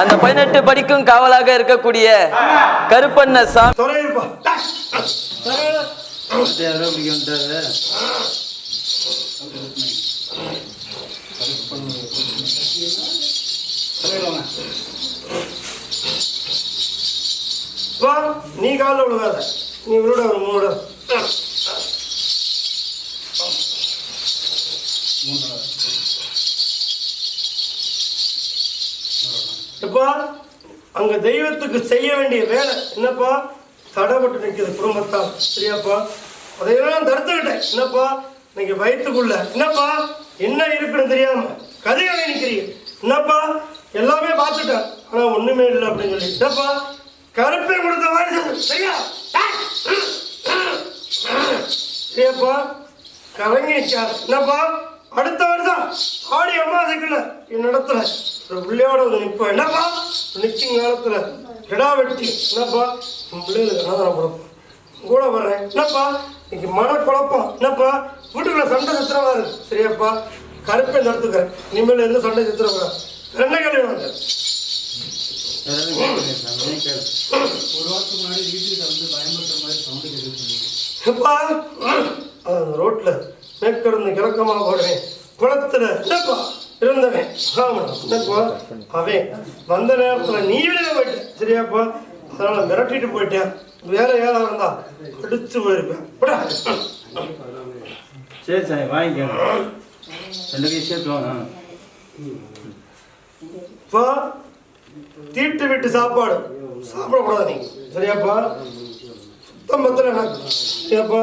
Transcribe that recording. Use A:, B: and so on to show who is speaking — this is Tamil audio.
A: அந்த பதினெட்டு படிக்கும் காவலாக இருக்கக்கூடிய கருப்பண்ண சாமி.
B: நீ காலில் விழுகாத. நீ விழுட ஒரு மூணு இப்போ அங்க தெய்வத்துக்கு செய்ய வேண்டிய வேலை என்னப்பா? தடைப்பட்டு நிற்கிது குடும்பத்தால் சரியாப்பா. அதையெல்லாம் தடுத்துக்கிட்டேன். என்னப்பா? இன்னைக்கு வயிற்றுக்குள்ள. என்னப்பா? என்ன இருக்குன்னு தெரியாம கதைகளை நிற்கிறீங்க என்னப்பா? எல்லாமே பார்த்துட்டேன். ஆனா ஒண்ணுமே இல்லை அப்படின்னு சொல்லி. என்னப்பா? கருப்பை கொடுத்த மாதிரி சரியா? சரியாப்பா. கலைஞர் என்னப்பா? அடுத்த வருஷம் ஆடி அம்மாசைக்குள்ள என் நடத்துல பிள்ளையோட வந்து என்னப்பா? நிற்கும் காலத்துல கிடா வெட்டி. என்னப்பா? உன் பிள்ளைகளுக்கு அனாதாரம் கொடுப்போம் கூட வர்றேன். என்னப்பா? இன்னைக்கு மனக்குழப்பம். என்னப்பா? வீட்டுக்குள்ள சண்டை சித்திரமா இருக்கு. சரியாப்பா. கருப்பை நடத்துக்கிறேன் இனிமேல் எந்த சண்டை சித்திரம் வர ரெண்டை கல்வி
C: ஒரு வாரத்துக்கு முன்னாடி வீட்டுக்கு வந்து பயன்படுத்துற மாதிரி சவுண்டு கேட்டு
B: ரோட்ல மேற்கிருந்து கிழக்கமாக குளத்துல. என்னப்பா? இருந்தவன். அவன் வந்த நேரத்துல நீ வெளியே போயிட்ட. சரியாப்பா அதனால மிரட்டிட்டு போயிட்டேன். வேற யாரா இருந்தா அடிச்சு போயிருப்பேன்.
C: சரி சாமி வாங்கிக்கோங்க. ரெண்டு கை சேர்த்து வாங்க.
B: அப்பா தீட்டு வீட்டு சாப்பாடு. சாப்பிடக்கூடாது நீ. சரியாப்பா சுத்தம் பத்தல எனக்கு. சரியாப்பா.